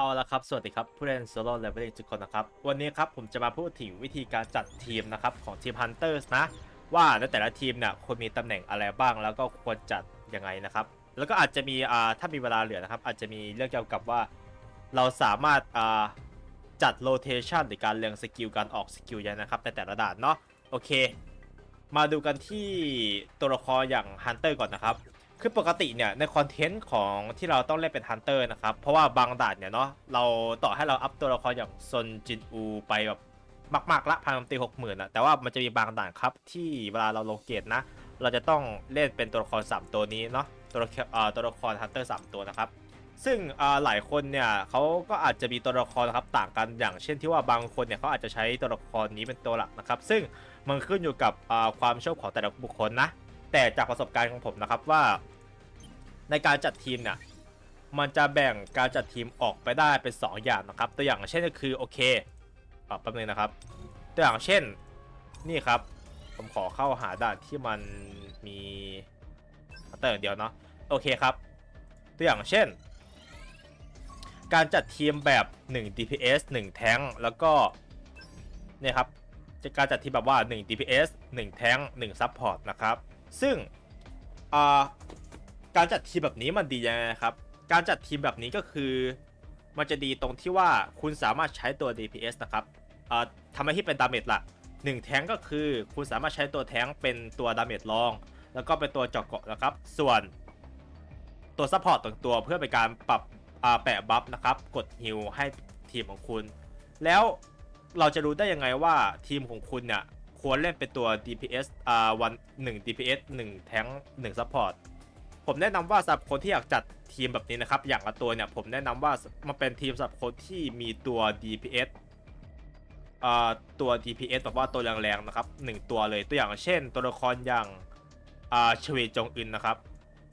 เอาละครับ สวัสดีครับ ผู้เล่นโซโล่เลเวลทุกคนนะครับ วันนี้ครับผมจะมาพูดถึงวิธีการจัดทีมนะครับของทีม Hunters นะ ว่าในแต่ละทีมเนี่ยควรมีตำแหน่งอะไรบ้าง แล้วก็ควรจัดยังไงนะครับ แล้วก็อาจจะมีอ่าถ้ามีเวลาเหลือนะครับ อาจจะมีเรื่องเกี่ยวกับว่า เราสามารถอ่าจัดโ o เ a ชันหรือการเรียงสกิลการออกสกิลยังนะครับในแต่ละด่านเนาะโอเค มาดูกันที่ตัวละครอย่าง Hunter ก่อนนะครับ คือปกติเนี่ยในคอนเทนต์ของที่เราต้องเล่นเป็นฮันเตอร์นะครับ เพราะว่าบางด่านเนี่ยเนาะเราต่อให้เราอัพตัวละครอย่างซนจินอูไปแบบมากๆละพันตีหกหมื่นอะแต่ว่ามันจะมีบางด่านครับที่เวลาเราลงเกตนะ เราจะต้องเล่นเป็นตัวละคร 3 ตัวนี้เนาะตัวละครเอ่อตัวละครฮันเตอร์สตัวนะครับ ซึ่งอ่าหลายคนเนี่ยเขาก็อาจจะมีตัวละครนะครับต่างกันอย่างเช่นที่ว่าบางคนเนี่ยเขาอาจจะใช้ตัวละครนี้เป็นตัวหลักนะครับ ซึ่งมันขึ้นอยู่กับอ่าความชอบของแต่ละบุคคลนะแต่จากประสบการณ์ของผมนะครับว่า ในการจัดทีมเนี่ยมันจะแบ่งการจัดทีมออกไปได้เป็น 2 อย่างนะครับ ตัวอย่างเช่นก็คือโอเคอะแป๊บนึงนะครับ ตัวอย่างเช่นนี่ครับผมขอเข้าหาด่านที่มันมีฮันเตอร์อย่างเดียวเนาะโอเคครับ ตัวอย่างเช่น การจัดทีมแบบ 1 DPS 1 แทงแล้วก็เนี่ยครับจะการจัดทีมแบบว่า 1 DPS 1 แทง1 Support นะครับ ซึ่งอ่า การจัดทีมแบบนี้มันดียังไงครับ การจัดทีมแบบนี้ก็คือ มันจะดีตรงที่ว่าคุณสามารถใช้ตัว DPS นะครับทำให้ที่เป็นดาเมจหลัก1แท้งก็คือคุณสามารถใช้ตัวแท้งเป็นตัวดาเมจรอง แล้วก็เป็นตัวเจาะเกาะนะครับ ส่วนตัวซัพพอร์ตต่างตัวเพื่อเป็นการปรับแปะบัฟนะครับ กดฮิลให้ทีมของคุณ แล้วเราจะรู้ได้ยังไงว่าทีมของคุณเนี่ยควรเล่นเป็นตัว DPS อ่าวัน1 DPS 1 แท้ง1ซัพพอร์ต ผมแนะนำว่าสำหรับคนที่อยากจัดทีมแบบนี้นะครับ อย่างละตัวเนี่ยผมแนะนำว่ามันเป็นทีมสำหรับคนที่มีตัว DPS อ่าตัว DPS แบบว่าตัวแรงๆนะครับหนึ่งตัวเลยตัวอย่างเช่น ตัวละครอย่างอ่าชเวจงอึนนะครับ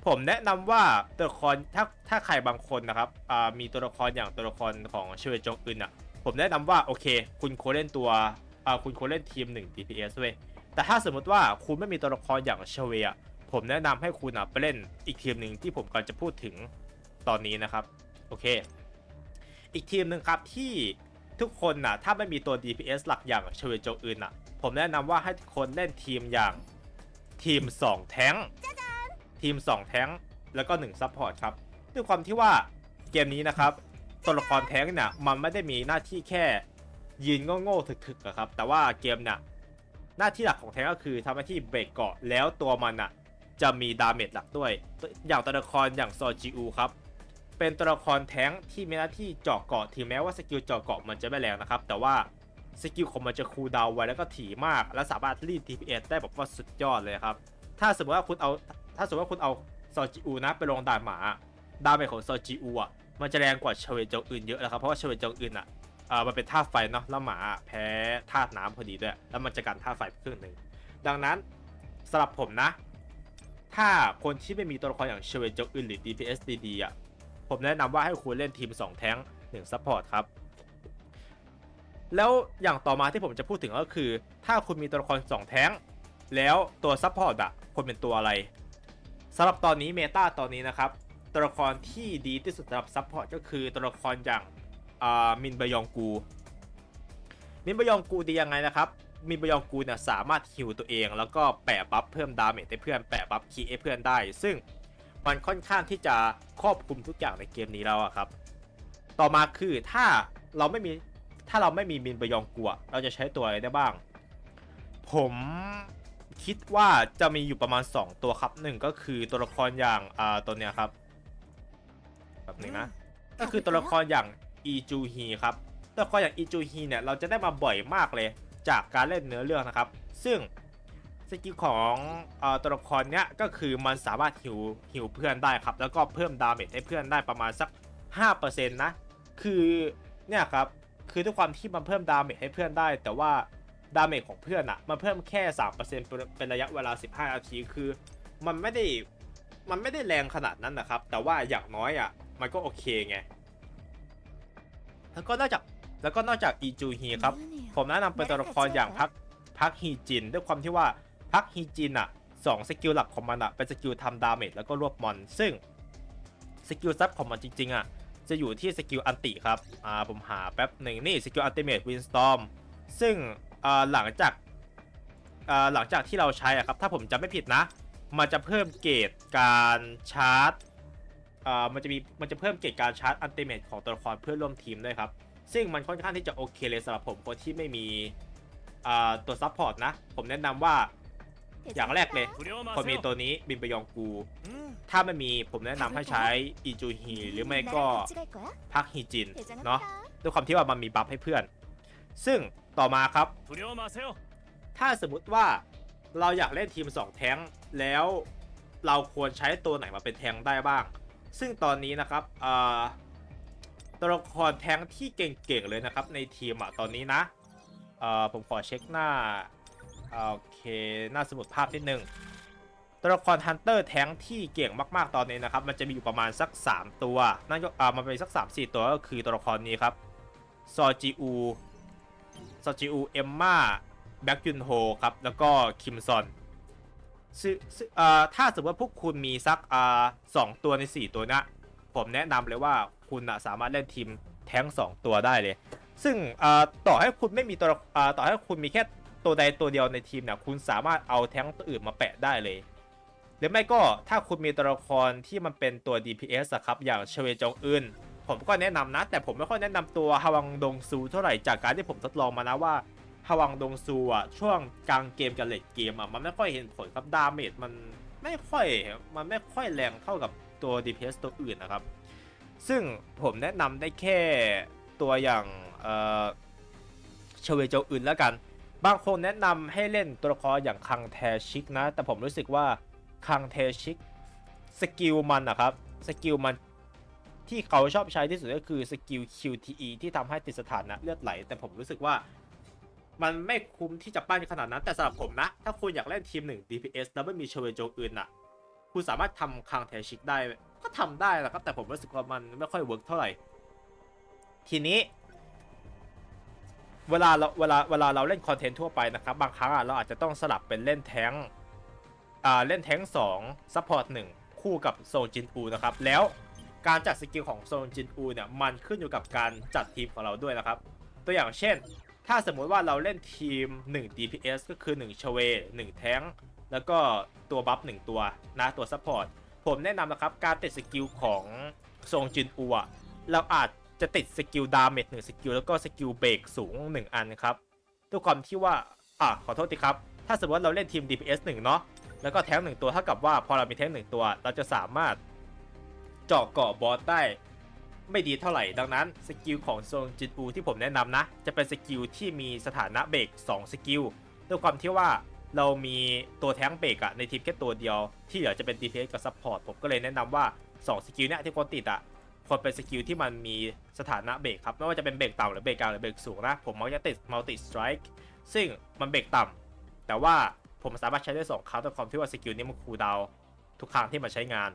ผมแนะนำว่าตัวละครถ้าถ้าใครบางคนนะครับอ่ามีตัวละครอย่างตัวละครของชเวจงอึนอะผมแนะนำว่าโอเค คุณโคเล่นตัวอ่าคุณโคเล่นทีม 1 DPS เว้ยแต่ถ้าสมมติว่าคุณไม่มีตัวละครอย่างชเวอะ ผมแนะนำให้คุณอะไปเล่นอีกทีมหนึ่งที่ผมกำลังจะพูดถึงตอนนี้นะครับ โอเค อีกทีมหนึ่งครับที่ทุกคนน่ะถ้าไม่มีตัว DPS หลักอย่างเชเวโจอื่นอะผมแนะนำว่าให้ทุกคนเล่นทีมอย่างทีม 2 แท้งทีม 2 แท้งแล้วก็1ซัพพอร์ตครับด้วยความที่ว่าเกมนี้นะครับตัวละครแท้งเนี่ยมันไม่ได้มีหน้าที่แค่ยืนโง่ๆถึกๆอะครับ แต่ว่าเกมเนี่ยหน้าที่หลักของแทงก็คือทำหน้าที่เบรกเกาะแล้วตัวมันอะ จะมีดาเมจหลักด้วย อย่างตัวละครอย่างซอจิอูครับ เป็นตัวละครแท้งที่มีหน้าที่เจาะเกาะถึงแม้ว่าสกิลเจาะเกาะมันจะไม่แรงนะครับ แต่ว่าสกิลของมันจะคูลดาวไว้แล้วก็ถี่มาก และสามารถรีด DPS ได้แบบว่าสุดยอดเลยครับ ถ้าสมมติว่าคุณเอาถ้าสมมติว่าคุณเอาซอจิอูนะไปลงด่านหมา ดาเมจของซอจิอูอะมันจะแรงกว่าเชเวจงอื่นเยอะนะครับเพราะว่าเชเวจงอื่นอะเออมันเป็นธาตุไฟเนาะแล้วหมาแพ้ธาตุน้ำพอดีด้วย แล้วมันจะกันธาตุไฟครึ่งหนึ่งดังนั้นสำหรับผมนะ ถ้าคนที่ไม่มีตัวละครอย่างเชเวนจอื่นหรือ DPS ดีๆอะผมแนะนำว่าให้คุณเล่นทีม 2 แท้ง1ซัพพอร์ตครับ แล้วอย่างต่อมาที่ผมจะพูดถึงก็คือ ถ้าคุณมีตัวละคร 2 แท้ง แล้วตัวซัพพอร์ตอะควรเป็นตัวอะไรสำหรับตอนนี้เมตาตอนนี้นะครับ ตัวละครที่ดีที่สุดสำหรับซัพพอร์ตก็คือตัวละครอย่างมินบยองกูมินบยองกูดียังไงนะครับ มินบยองกูเนี่ยสามารถฮิวตัวเอง แล้วก็แปะบัฟเพิ่มดาเมจให้เพื่อนแปะบัฟคีให้เพื่อนได้ ซึ่งมันค่อนข้างที่จะครอบคลุมทุกอย่างในเกมนี้แล้วอะครับ ต่อมาคือถ้าเราไม่มีถ้าเราไม่มีมินบยองกูอะเราจะใช้ตัวอะไรได้บ้าง ผมคิดว่าจะมีอยู่ประมาณ 2 ตัวครับหนึ่งก็คือตัวละครอย่างอ่าตัวเนี้ยครับแบบหนึ่งนะก็คือตัวละครอย่างอีจูฮีครับตัวละครอย่างอีจูฮีเนี่ยเราจะได้มาบ่อยมากเลย จากการเล่นเนื้อเรื่องนะครับ ซึ่งสกิลของอตัวละครเนี้ยก็คือมันสามารถหิวหิวเพื่อนได้ครับ แล้วก็เพิ่มดาเมจให้เพื่อนได้ประมาณสัก 5%นะคือเนี่ยครับคือด้วยความที่มันเพิ่มดาเมจให้เพื่อนได้ แต่ว่าดาเมจของเพื่อนอะมันเพิ่มแค่ 3%เป็นเป็นระยะเวลา 15 นาทีคือ มันไม่ได้มันไม่ได้แรงขนาดนั้นนะครับ แต่ว่าอย่างน้อยอะมันก็โอเคไง แล้วก็นอกจาก แล้วก็นอกจากอีจูฮีครับ ผมแนะนำเป็นตัวละครอย่างพักพักฮีจิน ด้วยความที่ว่าพักฮีจินอะสองสกิลหลักของมันอะเป็นสกิลทำดาเมจแล้วก็รวบมอน ซึ่งสกิลซับของมันจริงๆอะจะอยู่ที่สกิลอันติครับอ่าผมหาแป๊บหนึ่งนี่สกิลอัลติเมทวินสตอมซึ่งอ่าหลังจากอ่าหลังจากที่เราใช้อะครับถ้าผมจำไม่ผิดนะ มันจะเพิ่มเกรดการชาร์จอ่ามันจะมีมันจะเพิ่มเกรดการชาร์จอัลติเมทของตัวละครเพื่อนร่วมทีมด้วยครับ ซึ่งมันค่อนข้างที่จะโอเคเลยสำหรับผมคนที่ไม่มีตัวซัพพอร์ตนะ ผมแนะนำว่าอย่างแรกเลยคนมีตัวนี้บินไปยองกู ถ้าไม่มีผมแนะนำให้ใช้อีจูฮีหรือไม่ก็พักฮีจินเนาะด้วยความที่ว่ามันมีบัฟให้เพื่อน ซึ่งต่อมาครับ ถ้าสมมติว่าเราอยากเล่นทีม 2 แท้งแล้วเราควรใช้ตัวไหนมาเป็นแท้งได้บ้าง ซึ่งตอนนี้นะครับ ตัวละครแท้งที่เก่งๆเลยนะครับในทีมอะตอนนี้นะเอ่อผมขอเช็คหน้าโอเคหน้าสมุดภาพนิดนึงตัวละครฮันเตอร์แท้งที่เก่งมากๆตอนนี้นะครับมันจะมีอยู่ประมาณสัก 3 ตัวนั่นก็อ่ามันเป็นสัก 3-4 ตัวก็คือตัวละครนี้ครับซอจิอูซอจิอูเอมมาแบ็กยุนโฮครับแล้วก็คิมซอนซึ่งซึ่งอ่าถ้าสมมติว่าพวกคุณมีสักอ่าสองตัวใน 4 ตัวนะผมแนะนำเลยว่า คุณนะสามารถเล่นทีมแท้ง2ตัวได้เลย ซึ่งต่อให้คุณไม่มีตัวต่อให้คุณมีแค่ตัวใดตัวเดียวในทีมเนี่ยคุณสามารถเอาแท้งตัวอื่นมาแปะได้เลย หรือไม่ก็ถ้าคุณมีตัวละครที่มันเป็นตัว DPS ครับอย่างเชเวจงอึนผมก็แนะนำนะ แต่ผมไม่ค่อยแนะนำตัวฮาวังดงซูเท่าไหร่จากการที่ผมทดลองมานะว่าฮาวังดงซูอะช่วงกลางเกมกับเลดเกมอะมันไม่ค่อยเห็นผลครับดาเมจมันไม่ค่อยมันไม่ค่อยแรงเท่ากับตัว DPS ตัวอื่นนะครับ ซึ่งผมแนะนำได้แค่ตัวอย่างเอ่อเชเวโจอื่นแล้วกัน บางคนแนะนำให้เล่นตัวละครอย่างคังแทชิกนะ แต่ผมรู้สึกว่าคังแทชิกสกิลมันนะครับสกิลมันที่เขาชอบใช้ที่สุดก็คือสกิล QTE ที่ทำให้ติดสถานะเลือดไหล แต่ผมรู้สึกว่ามันไม่คุ้มที่จะปั้นขนาดนั้นแต่สำหรับผมนะ ถ้าคุณอยากเล่นทีม 1 DPS แล้วไม่มีเชเวโจอื่นอะ คุณสามารถทำคังแทชิกได้ก็ทำได้แหละครับ แต่ผมรู้สึกว่ามันไม่ค่อยเวิร์กเท่าไหร่ ทีนี้ เวลาเราเวลาเวลาเราเล่นคอนเทนต์ทั่วไปนะครับ บางครั้งอะเราอาจจะต้องสลับเป็นเล่นแท้งอ่าเล่นแท้ง2ซัพพอร์ต1คู่กับโซจินอูนะครับ แล้วการจัดสกิลของโซจินอูเนี่ยมันขึ้นอยู่กับการจัดทีมของเราด้วยนะครับ ตัวอย่างเช่น ถ้าสมมุติว่าเราเล่นทีม 1 DPS ก็คือ1ชเว1แท้ง แล้วก็ตัวบัฟ1ตัวนะตัวซัพพอร์ต ผมแนะนำนะครับ การติดสกิลของทรงจินอูอะเราอาจจะติดสกิลดาเมจหนึ่งสกิลแล้วก็สกิลเบรกสูง 1 อันครับด้วยความที่ว่า อะขอโทษทีครับ ถ้าสมมติว่าเราเล่นทีม DPS 1 เนาะแล้วก็แท้งหนึ่งตัวเท่ากับว่าพอเรามีแท้งหนึ่งตัว เราจะสามารถเจาะเกาะบอสได้ไม่ดีเท่าไหร่ดังนั้นสกิลของโซนจินอูที่ผมแนะนำนะ จะเป็นสกิลที่มีสถานะเบรก2สกิลด้วยความที่ว่า เรามีตัวแท้งเบรกอะในทีมแค่ตัวเดียว ที่เหลือจะเป็น DPS กับ Support ผมก็เลยแนะนำว่า 2 สกิลเนี่ยที่ควรติดอะควรเป็นสกิลที่มันมีสถานะเบรกครับ ไม่ว่าจะเป็นเบรกต่ำหรือเบรกกลางหรือเบรกสูงนะ ผมมักจะติด Multi Strike ซึ่งมันเบรกต่ำแต่ว่าผมสามารถใช้ได้สองครั้งด้วยความที่ว่าสกิลนี้มันคูลดาวทุกครั้งที่มันใช้งาน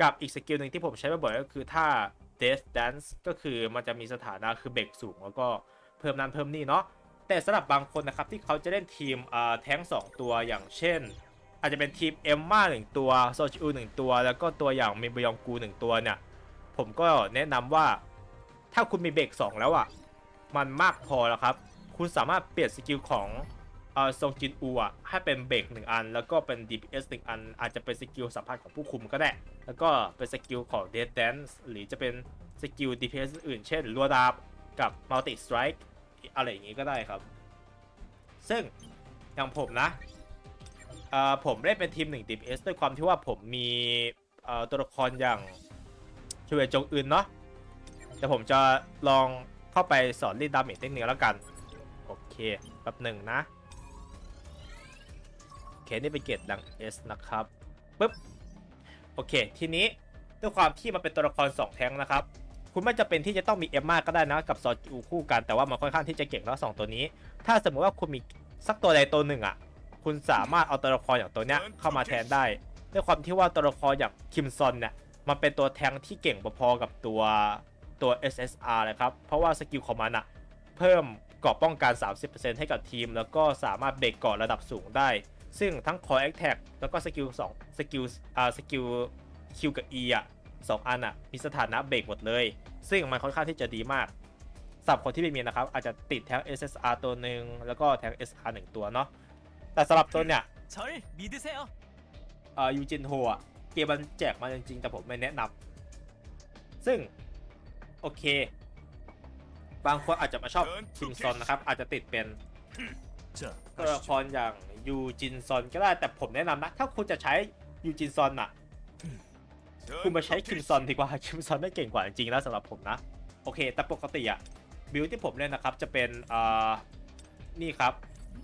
กับอีกสกิลหนึ่งที่ผมใช้บ่อยก็คือถ้า Death Dance ก็คือมันจะมีสถานะคือเบรกสูงแล้วก็เพิ่มนั้นเพิ่มนี่เนาะ แต่สำหรับบางคนนะครับที่เขาจะเล่นทีมอ่าแท้ง2ตัวอย่างเช่น อาจจะเป็นทีมเอมมาหนึ่งตัวโซชิอูหนึ่งตัว แล้วก็ตัวอย่างเมบยองกูหนึ่งตัวเนี่ย ผมก็แนะนำว่าถ้าคุณมีเบรก2แล้วอะ มันมากพอแล้วครับ คุณสามารถเปลี่ยนสกิลของเอ่อซงจินอูอะให้เป็นเบรกหนึ่งอัน แล้วก็เป็น DPS หนึ่งอัน อาจจะเป็นสกิลสัมพันธ์ของผู้คุมก็ได้ แล้วก็เป็นสกิลของ Dead Dance หรือจะเป็นสกิล DPS อื่น เช่นรัวดาบกับ Multi Strike อะไรอย่างงี้ก็ได้ครับ ซึ่งอย่างผมนะผมเล่นเป็นทีม1 DPS ด้วยความที่ว่าผมมีตัวละครอย่างชเวจงอื่นเนาะแต่ผมจะลองเข้าไปสอนรีดดาเมจเทคนิคแล้วกัน โอเคแป๊บหนึ่งนะโอเคนี่เป็นเกรดดัง S นะครับปึ๊บโอเค ทีนี้ด้วยความที่มันเป็นตัวละคร 2 แท้งนะครับ คุณไม่จำเป็นที่จะต้องมีเอมมาก็ได้นะกับซอจูคู่กันแต่ว่ามันค่อนข้างที่จะเก่งทั้งสองตัวนี้ ถ้าสมมติว่าคุณมีสักตัวใดตัวหนึ่งอะ คุณสามารถเอาตัวละครอย่างตัวเนี้ยเข้ามาแทนได้ ด้วยความที่ว่าตัวละครอย่างคิมซอนเนี่ยมันเป็นตัวแทงที่เก่งพอๆกับตัวตัว SSR เลยครับ เพราะว่าสกิลของมันอะเพิ่มเกราะป้องกัน 30%ให้กับทีม แล้วก็สามารถเบรกเกราะระดับสูงได้ ซึ่งทั้ง Core Attack แล้วก็สกิล2สกิลอ่าสกิล Q กับ E อะ 2 อันอะมีสถานะเบรกหมดเลย ซึ่งมันค่อนข้างที่จะดีมากสำหรับคนที่เป็นเมียนะครับ อาจจะติดแท็ก SSR ตัวหนึ่งแล้วก็แท็ก SR 1 ตัวเนาะแต่สำหรับตัวเนี่ยเอ่อยูจินโฮอะเกมมันแจกมาจริงๆ แต่ผมไม่แนะนำซึ่ง โอเค บางคนอาจจะมาชอบคิมซอนนะครับ อาจจะติดเป็นตัวละครอย่างยูจินซอนก็ได้แต่ผมแนะนำนะ ถ้าคุณจะใช้ยูจินซอนอะ คุณมาใช้คิมซอนดีกว่าคิมซอนได้เก่งกว่าจริงๆแล้วสำหรับผมนะ โอเค แต่ปกติอะบิลที่ผมเล่นนะครับ จะเป็นอ่านี่ครับ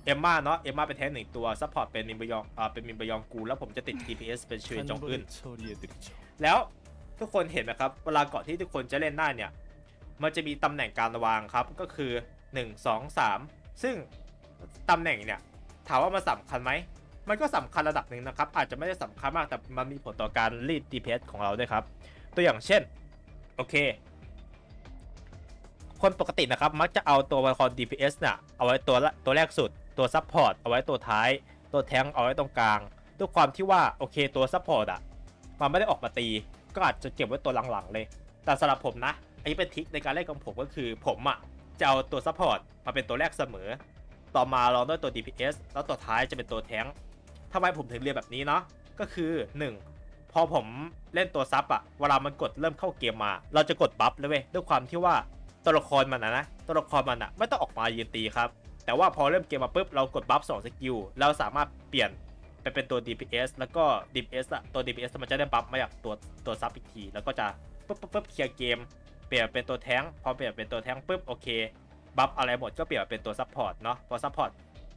เอมมาเนาะเอมมาเป็นแท้หนึ่งตัวซัพพอร์ตเป็นมินบยองอ่าเป็นมินบยองกูแล้วผมจะติด DPS เป็นชีวิจงอึนแล้วทุกคนเห็นไหมครับ เวลาเกาะที่ทุกคนจะเล่นได้เนี่ย มันจะมีตำแหน่งการวางครับก็คือ 1 2 3 ซึ่งตำแหน่งเนี่ย ถามว่ามันสำคัญไหม มันก็สำคัญระดับหนึ่งนะครับ อาจจะไม่ได้สำคัญมากแต่มันมีผลต่อการรีด DPS ของเราด้วยครับ ตัวอย่างเช่น โอเค คนปกตินะครับ มักจะเอาตัวละคร DPS เนี่ยเอาไว้ตัวละตัวแรกสุด ตัวซับพอร์ตเอาไว้ตัวท้าย ตัวแทงเอาไว้ตรงกลางด้วยความที่ว่าโอเคตัวซัพพอร์ตอะมันไม่ได้ออกมาตี ก็อาจจะเก็บไว้ตัวหลังๆเลย แต่สำหรับผมนะอันนี้เป็นทิคในการเล่นของผมก็คือผมอะจะเอาตัวซัพพอร์ตมาเป็นตัวแรกเสมอ ต่อมาลองด้วยตัว DPS แล้วตัวท้ายจะเป็นตัวแทงำไมผมถึงเรียนแบบนี้เนาะก็คือ 1 พอผมเล่นตัวซับอะเวลามันกดเริ่มเข้าเกมมา เราจะกดบัฟเลยเว้ยด้วยความที่ว่าตัวละครมันนะนะตัวละครมันอะไม่ต้องออกมายืนตีครับ แต่ว่าพอเริ่มเกมมาปุ๊บเรากดบัฟ2สกิลเราสามารถเปลี่ยนไปเป็นตัว DPS แล้วก็ DPS อะตัว DPS มันจะได้บัฟมาจากตัวตัวซับอีกที แล้วก็จะปุ๊บปุ๊บปุ๊บเคลียร์เกม เปลี่ยนเป็นตัวแทงพอเปลี่ยนเป็นตัวแทงปุ๊บโอเคบัฟอะไรหมดก็เปลี่ยนเป็นตัวซัพพอร์ตเนาะพอซัพพอร์ต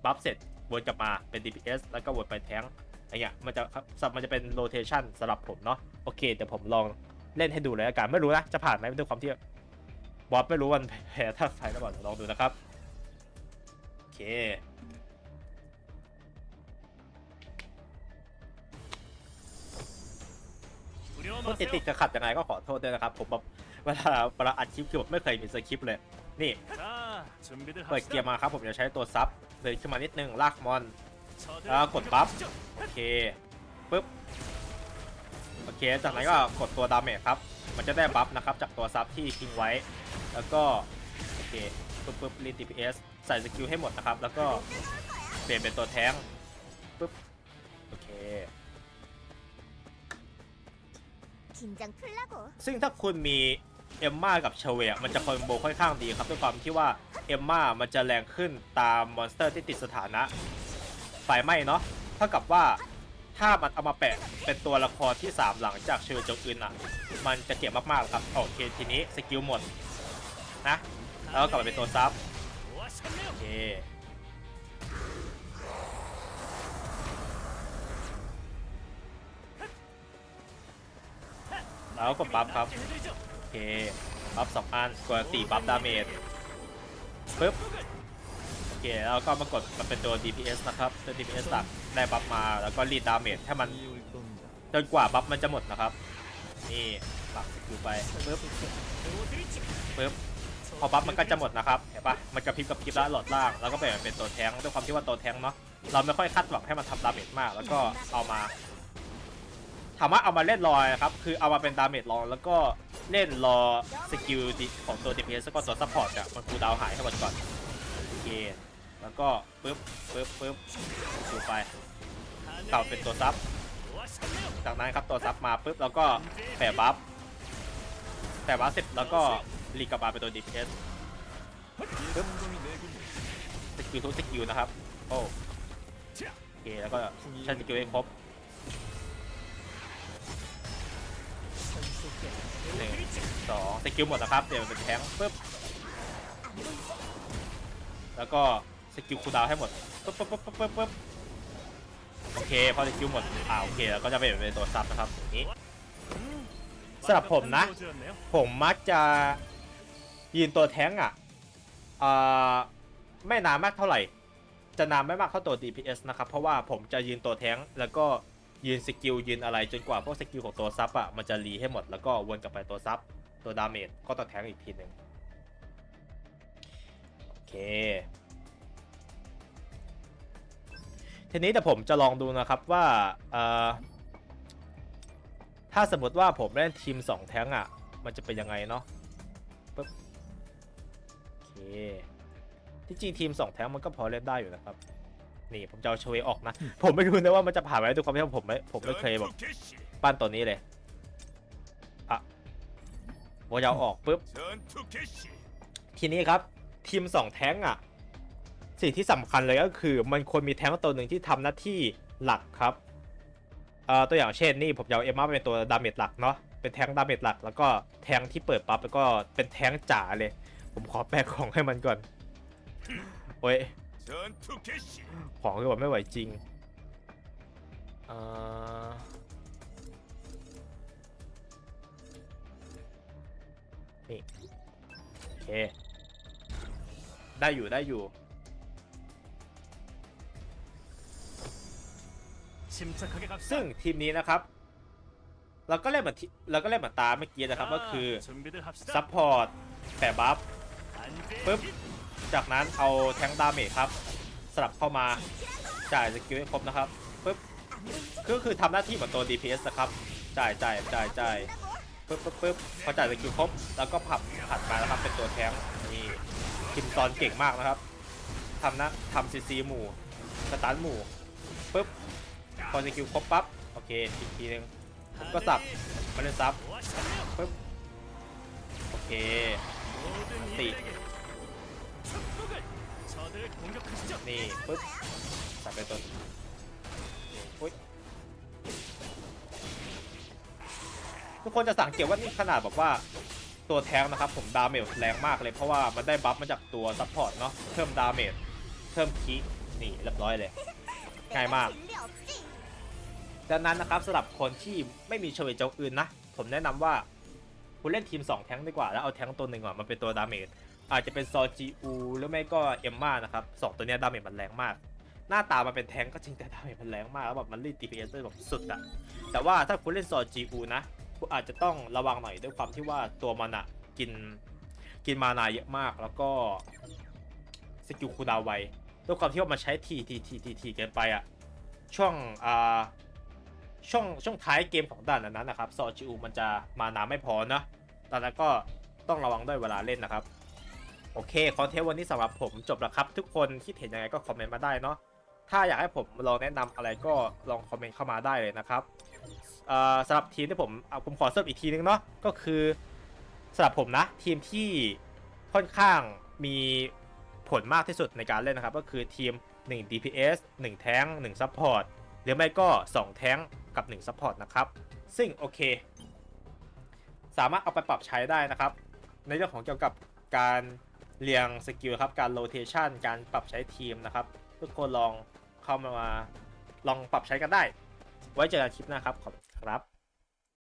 บัฟเสร็จ วนกลับมาเป็น DPS แล้วก็วนไปแท้งอย่างเงี้ยมันจะสับมันจะเป็นโรเทชันสำหรับผมเนาะโอเคเดี๋ยวผมลองเล่นให้ดูเลยอาการไม่รู้นะจะผ่านไหมด้วยความที่บอสไม่รู้วันแพ้ถ้าไฟหรือเปล่าลองดูนะครับโอเคพูดติดติดขัดยังไงก็ขอโทษด้วยนะครับ ผมแบบเวลาเวลาอัดคลิปคือแบบไม่เคยมีสคริปต์เลย นี่ เปิดเกียร์มาครับผมจะใช้ตัวซับเลยขึ้นมานิดนึงลากมอนแล้วกดปั๊บโอเคปึ๊บโอเคจากนั้นก็กดตัวดาเมจครับมันจะได้บัฟนะครับจากตัวซับที่ทิ้งไว้ แล้วก็โอเคปึ๊บปึ๊บรีดีพีเอสใส่สกิลให้หมดนะครับ แล้วก็เปลี่ยนเป็นตัวแท้งปึ๊บโอเคซึ่งถ้าคุณมี เอมมากับเชเวะมันจะคอมโบค่อนข้างดีครับด้วยความที่ว่าเอมมามันจะแรงขึ้นตามมอนสเตอร์ที่ติดสถานะไฟไหม้เนาะเท่ากับว่าถ้ามันเอามาแปะเป็นตัวละครที่ 3 หลังจากเชเวะจงอึนอะ มันจะเจ็บมากๆครับโอเคทีนี้สกิลหมดนะแล้วกลับไปเป็นตัวซับโอเคแล้วก็บัฟครับ เคบัฟสองอันกดสี่บัฟดาเมจปึ๊บโอเคแล้วก็มากดมันเป็นตัว DPS นะครับตัว DPS หลักได้บัฟมาแล้วก็รีดดาเมจให้มันจนกว่าบัฟมันจะหมดนะครับ นี่ปักคือไปปึ๊บปึ๊บพอบัฟมันก็จะหมดนะครับเห็นปะมันจะพลิบกับพลิบแล้วหลอดล่างแล้วก็เปลี่ยนเป็นตัวแทงด้วยความที่ว่าตัวแทงเนาะเราไม่ค่อยคาดหวังให้มันทำดาเมจมาก แล้วก็เอามา ถามว่าเอามาเล่นรอยครับคือเอามาเป็นดาเมจรองแล้วก็เล่นรอสกิลของตัว DPS แล้วก็ตัวซัพพอร์ตอะมันฟูดาวหายให้หมดก่อนโอเคแล้วก็ปึ๊บปึ๊บปึ๊บดูไปเต่าเป็นตัวซับจากนั้นครับตัวซับมาปึ๊บแล้วก็แปะบัฟแปะบัฟเสร็จแล้วก็รีกลับมาเป็นตัว DPS ปึ๊บสกิลทุกสกิลนะครับโอ้โอเคแล้วก็ใช้สกิลให้ครบ หนึ่งสองสกิลหมดแล้วครับเดี๋ยวเป็นแทงปึ๊บแล้วก็สกิลคูดาวให้หมดปึ๊บปึ๊บปึ๊บปึ๊บโอเคพอสกิลหมดอ่าโอเคแล้วก็จะไปเป็นตัวซับนะครับนี้สำหรับผมนะ ผมมักจะยืนตัวแท้งอะอ่าไม่นานมากเท่าไหร่ จะนานไม่มากเท่าตัว DPS นะครับ เพราะว่าผมจะยืนตัวแท้งแล้วก็ ยืนสกิลยืนอะไรจนกว่าพวกสกิลของตัวซับอะมันจะรีให้หมดแล้วก็วนกลับไปตัวซับตัวดาเมจก็ตัวแทงอีกทีหนึ่งโอเคทีนี้แต่ผมจะลองดูนะครับว่าถ้าสมมติว่าผมเล่นทีม 2 แท้งอะ มันจะเป็นยังไงเนาะปึ๊บโอเคที่จริงทีม 2 แท้งมันก็พอเล่นได้อยู่นะครับ นี่ผมจะเอาชเวออกนะ ผมไม่รู้นะว่ามันจะผ่านไปทุกความที่ผมไม่ผมไม่เคยแบบปั้นตัวนี้เลยอะผมจะออกปุ๊บทีนี้ครับ ทีมสองแท้งอะสิ่งที่สำคัญเลยก็คือ มันควรมีแท้งตัวหนึ่งที่ทำหน้าที่หลักครับเอ่อตัวอย่างเช่นนี่ผมจะเอาเอมมาเป็นตัวดาเมจหลักเนาะเป็นแท้งดาเมจหลัก แล้วก็แท้งที่เปิดปั๊บแล้วก็เป็นแท้งจ๋าเลย ผมขอแปลของให้มันก่อนโอ้ย เชิญทุกเคชิของคือแบบไม่ไหวจริงเออนี่โอเค ได้อยู่ได้อยู่ซึ่งทีมนี้นะครับ เราก็เล่นเหมือนเราก็เล่นเหมือนตาเมื่อกี้นะครับก็คือซัพพอร์ตแต่บัฟปึ๊บ จากนั้นเอาแทงดาเมจครับ สลับเข้ามาจ่ายสกิลให้ครบนะครับปึ๊บคือคือทำหน้าที่เหมือนตัว DPS นะครับ จ่ายจ่ายจ่ายจ่ายปึ๊บปึ๊บปึ๊บพอจ่ายสกิลครบ แล้วก็ผับผัดมาแล้วครับ เป็นตัวแทงนี่คินซอนเก่งมากนะครับทำนะทำซีซีหมู่สตาร์ทหมู่ปึ๊บพอสกิลครบปั๊บโอเคอีกทีนึงผมก็สับมาเล่นซับปึ๊บโอเคติ นี่ปึ๊บสับไปตัวอุ้ยทุกคนจะสังเกตว่านี่ขนาดบอกว่าตัวแท้งนะครับ ผมดาเมจแรงมากเลยเพราะว่ามันได้บัฟมาจากตัวซัพพอร์ตเนาะเพิ่มดาเมจเพิ่มคีนี่เรียบร้อยเลยง่ายมากดังนั้นนะครับสำหรับคนที่ไม่มีเฉวยเจ้าอื่นนะ ผมแนะนำว่าคุณเล่นทีม 2 แท้งดีกว่าแล้วเอาแท้งตัวหนึ่งอะมันเป็นตัวดาเมจ อาจจะเป็นซอจีอูหรือไม่ก็เอมมานะครับสองตัวเนี้ยดาเมจมันแรงมาก หน้าตามันเป็นแท้งก็จริงแต่ดาเมจมันแรงมากแล้วแบบมันรีด DPS ได้แบบสุดอะแต่ว่าถ้าคุณเล่นซอจีอูนะคุณอาจจะต้องระวังหน่อยด้วยความที่ว่าตัวมันอะกินกินมานาเยอะมากแล้วก็สกิลคูดาวไวด้วยความที่ว่ามันใช้ทีทีทีทีทีเกินไปอะช่วงอ่าช่วงช่วงท้ายเกมของด่านนั้นนะครับซอจิอูมันจะมานาไม่พอนะตอนนั้นก็ต้องระวังด้วยเวลาเล่นนะครับ โอเคคอนเทนต์วันนี้สำหรับผมจบแล้วครับ ทุกคนคิดเห็นยังไงก็คอมเมนต์มาได้เนาะถ้าอยากให้ผมลองแนะนำอะไรก็ลองคอมเมนต์เข้ามาได้เลยนะครับเอ่อสำหรับทีมที่ผมเอาผมขอเสริมอีกทีนึงเนาะก็คือสำหรับผมนะทีมที่ค่อนข้างมีผลมากที่สุดในการเล่นนะครับ ก็คือทีม 1 DPS 1 แท้ง1 Support หรือไม่ก็ 2 แท้งกับ 1 Support นะครับ ซึ่งโอเค สามารถเอาไปปรับใช้ได้นะครับ ในเรื่องของเกี่ยวกับการ เรียงสกิลครับการโรเทชันการปรับใช้ทีมนะครับ ทุกคนลองเข้ามาลองปรับใช้กันได้ ไว้เจอกันคลิปหน้าครับขอบคุณครับ